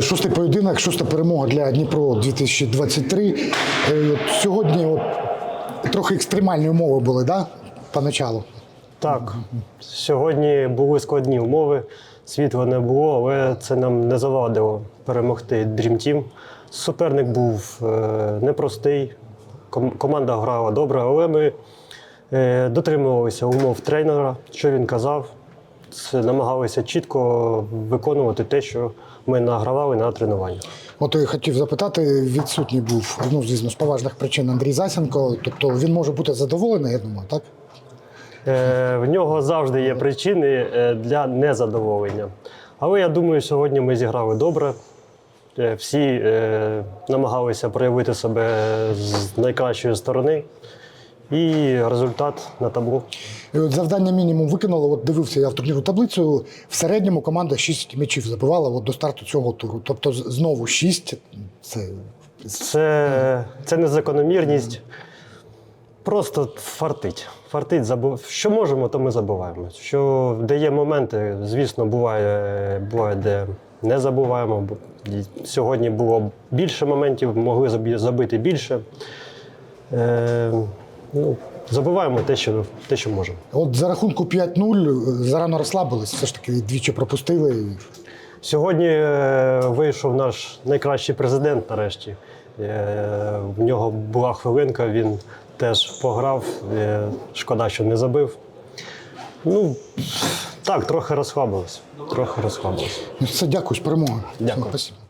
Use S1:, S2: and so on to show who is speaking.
S1: Шостий поєдинок, шоста перемога для Дніпро 2023. Е, Сьогодні от, трохи екстремальні умови були, да? Поначалу.
S2: Так, сьогодні були складні умови, світла не було, але це нам не завадило перемогти Dream Team. Суперник був е, непростий, ком- команда грала добре, але ми е, дотримувалися умов тренера, що він казав. Намагалися чітко виконувати те, що ми награвали на тренуваннях.
S1: От я хотів запитати, відсутній був, ну, звісно, з поважних причин Андрій Засенко. Тобто він може бути задоволений, я думаю, так?
S2: Е, В нього завжди є причини е, для незадоволення. Але я думаю, сьогодні ми зіграли добре. Е, Всі е, намагалися проявити себе з найкращої сторони. І результат на табло.
S1: Завдання мінімум виконали. От дивився я в турнірну таблицю. В середньому команда 6 м'ячів забивала от до старту цього туру. Тобто знову 6. Це
S2: Це, це не закономірність. Просто фартить. Фартить, забу... Що можемо, то ми забуваємо. Що де є моменти, звісно, буває, буває де не забуваємо. Сьогодні було більше моментів, могли забити більше. Е, ну, забуваємо те, що, те, що можемо.
S1: от за рахунку 5-0 зарано розслабились, все ж таки двічі пропустили.
S2: Сьогодні е, вийшов наш найкращий президент нарешті. Е, в нього була хвилинка, він теж пограв. Е, шкода, що не забив. Ну, так, трохи розслабились. Трохи розслабились.
S1: Ну, Все, дякую, з перемогою.
S2: Дякую.
S1: Спасибо.